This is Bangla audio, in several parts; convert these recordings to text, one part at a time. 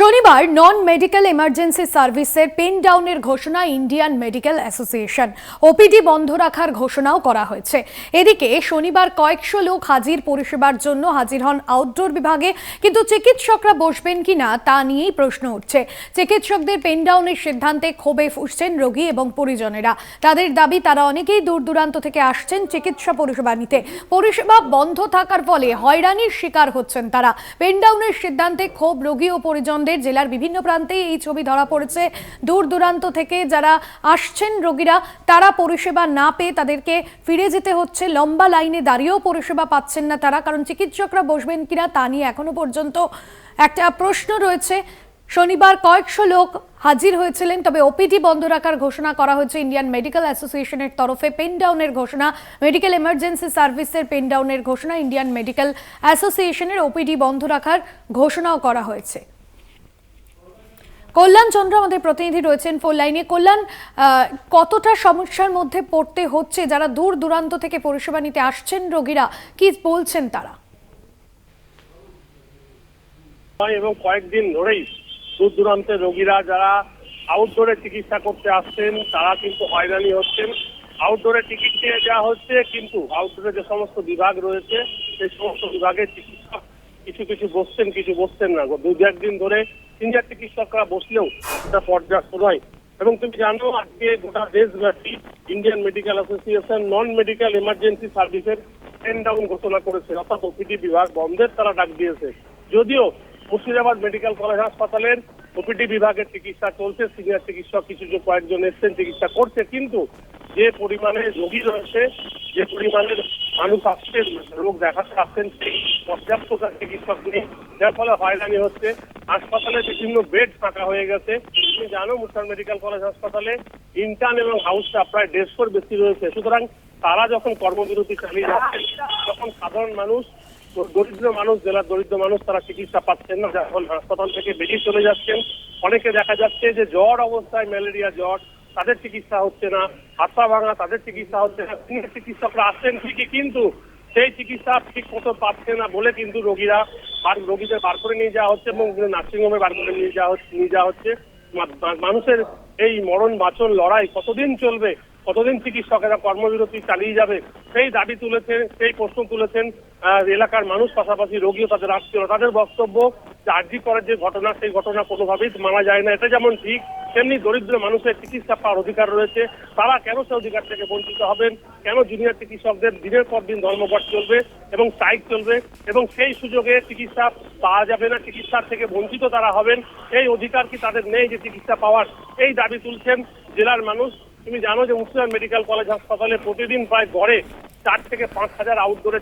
শনিবার নন মেডিকেল এমার্জেন্সি সার্ভিসের পেন ডাউনের ঘোষণা ইন্ডিয়ান মেডিকেল অ্যাসোসিয়েশন ওপিডি বন্ধ রাখার ঘোষণাও করা হয়েছে। এদিকে শনিবার কয়েকশো লোক হাজির পরিষেবার জন্য হাজির হন আউটডোর বিভাগে, কিন্তু চিকিৎসকরা বসবেন কিনা তা নিয়েই প্রশ্ন উঠছে। চিকিৎসকদের পেন ডাউনের সিদ্ধান্তে ক্ষোভে ফুসছেন রোগী এবং পরিজনেরা। তাদের দাবি, তারা অনেকেই দূর দূরান্ত থেকে আসছেন চিকিৎসা পরিষেবা নিতে। পরিষেবা বন্ধ থাকার ফলে হয়রানির শিকার হচ্ছেন তারা। পেন ডাউনের সিদ্ধান্তে ক্ষোভ রোগী ও পরিজনদের জেলার বিভিন্ন প্রান্তে এই ছবি ধরা পড়েছে। দূর দূরান্ত থেকে যারা আসছেন রোগীরা, তারা পরিষেবা না পেয়ে তাদেরকে ফিরে যেতে হচ্ছে। লম্বা লাইনে দাঁড়িয়েও পরিষেবা পাচ্ছেন না তারা, কারণ চিকিৎসকরা বসবেন কিনা তা নিয়ে এখনও পর্যন্ত একটা প্রশ্ন রয়েছে। শনিবার কয়েকশো লোক হাজির হয়েছিলেন, তবে ওপিডি বন্ধ রাখার ঘোষণা করা হয়েছে। ইন্ডিয়ান মেডিকেল অ্যাসোসিয়েশনের তরফে পেন ডাউনের ঘোষণা, মেডিকেল এমার্জেন্সি সার্ভিসের পেন ডাউনের ঘোষণা, ইন্ডিয়ান মেডিকেল অ্যাসোসিয়েশনের ওপিডি বন্ধ রাখার ঘোষণাও করা হয়েছে। কল্যাণ চন্দ্র আমাদের প্রতিনিধি রয়েছেন ফোন লাইনে কল্যাণ কতটা সমস্যার মধ্যে পড়তে হচ্ছে? যারা দূর দূরান্ত থেকে পরিষেবা নিতে আসছেন রোগীরা, কি বলছেন তারা? এবং কয়েকদিন ধরেই দূর দূরান্তের রোগীরা যারা আউটডোরে চিকিৎসা করতে আসছেন, তারা কিন্তু হয়রানি হচ্ছেন। আউটডোরে টিকিট দিয়ে দেওয়া হচ্ছে, কিন্তু আউটডোরে যে সমস্ত বিভাগ রয়েছে, সেই সমস্ত বিভাগের চিকিৎসক কিছু কিছু বসছেন কিছু বসছেন না। দু একদিন ধরে সিনিয়র চিকিৎসকরা বসলেও এটা পর্যাপ্ত নয়। এবং তুমি জানো, আজকে গোটা দেশব্যাপী Indian medical association non medical emergency সার্ভিসের টেন ডাউন ঘোষণা করেছে। অর্থাৎ ওপিডি বিভাগ বন্ধের তারা ডাক দিয়েছে। যদিও মুর্শিদাবাদ মেডিকেল কলেজ হাসপাতালের ওপিডি বিভাগের চিকিৎসা চলছে সিনিয়র চিকিৎসক কিছু কয়েকজন এসছেন চিকিৎসা করছে, কিন্তু যে পরিমাণে রোগী রয়েছে, যে পরিমাণের মানুষ আসছেন রোগ দেখাতে আসছেন, সেই পর্যাপ্ত চিকিৎসক নেই। যার ফলে হয়রানি হচ্ছে। হাসপাতালে বিভিন্ন বেড ফাঁকা হয়ে গেছে। তুমি জানো মুর্শিদাবাদ মেডিকেল কলেজ হাসপাতালে ইন্টার্ন এবং হাউস স্টাফ প্রায় দেড়শোর বেশি রয়েছে। সুতরাং তারা যখন কর্মবিরতি চালিয়ে যাচ্ছেন, তখন সাধারণ মানুষ, দরিদ্র মানুষ, জেলার দরিদ্র মানুষ, তারা চিকিৎসা পাচ্ছেন না। যার ফলে হাসপাতাল থেকে বেরিয়ে চলে যাচ্ছেন। অনেকে দেখা যাচ্ছে যে জ্বর অবস্থায় ম্যালেরিয়া, জ্বর তাদের চিকিৎসা হচ্ছে না। হাতা ভাঙা তাদের চিকিৎসা হচ্ছে না। সিনিয়র চিকিৎসকরা আসছেন ঠিকই, কিন্তু সেই চিকিৎসা ঠিক মতো পাচ্ছে না বলে কিন্তু রোগীরা রোগীদের বার করে নিয়ে যাওয়া হচ্ছে এবং নার্সিংহোমে বার করে নিয়ে যাওয়া হচ্ছে নিয়ে যাওয়া হচ্ছে। মানুষের এই মরণ বাঁচন লড়াই কতদিন চলবে? কতদিন চিকিৎসকেরা কর্মবিরতি চালিয়ে যাবে? সেই দাবি তুলেছেন, সেই প্রশ্ন তুলেছেন এলাকার মানুষ, পাশাপাশি রোগীও তাদের আত্মীয় তাদের বক্তব্য যে আর্জি করার যে ঘটনা, সেই ঘটনা কোনোভাবেই মানা যায় না। এটা যেমন ঠিক, তেমনি দরিদ্র মানুষের চিকিৎসা পাওয়ার অধিকার রয়েছে। তারা কেন সে অধিকার থেকে বঞ্চিত হবেন? কেন জুনিয়র চিকিৎসকদের দিনের পর দিন ধর্মঘট চলবে এবং স্ট্রাইক চলবে? এবং সেই সুযোগে চিকিৎসা পাওয়া যাবে না চিকিৎসার থেকে বঞ্চিত তারা হবেন? এই অধিকার কি তাদের নেই যে চিকিৎসা পাওয়ার? এই দাবি তুলছেন জেলার মানুষ। তুমি জানো যে মুর্শিদাবাদ মেডিকেল কলেজ হাসপাতালে প্রতিদিন প্রায় গড়ে চার থেকে পাঁচ হাজার আউটডোরে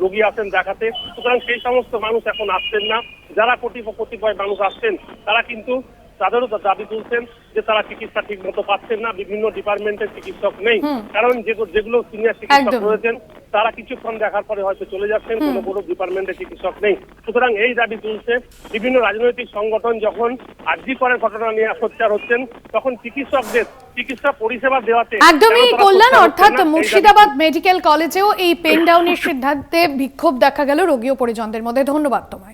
রোগী আসেন দেখাতে। সুতরাং সেই সমস্ত মানুষ এখন আসছেন না। যারা কোটি কতিপয় মানুষ আসছেন, তারা কিন্তু তাদেরও দাবি তুলছেন যে তারা চিকিৎসা ঠিক মতো পাচ্ছেন না বিভিন্ন ডিপার্টমেন্টের চিকিৎসক নেই। কারণ যেগুলো সিনিয়র চিকিৎসক রয়েছেন তারা কিছুক্ষণ দেখার পরে হয়তো চলে যাচ্ছেন কোনো কোনো ডিপার্টমেন্টের চিকিৎসক নেই। সুতরাং এই দাবি তুলছে বিভিন্ন রাজনৈতিক সংগঠন যখন আর্জি করার ঘটনা নিয়ে সোচ্চার হচ্ছেন তখন চিকিৎসকদের চিকিৎসা পরিষেবা দেওয়াতে একদমই কল্যাণ অর্থাৎ মুর্শিদাবাদ মেডিকেল কলেজেও এই পেন ডাউনের সিদ্ধান্তে বিক্ষোভ দেখা গেল রোগী ও পরিজনদের মধ্যে। ধন্যবাদ তোমায়।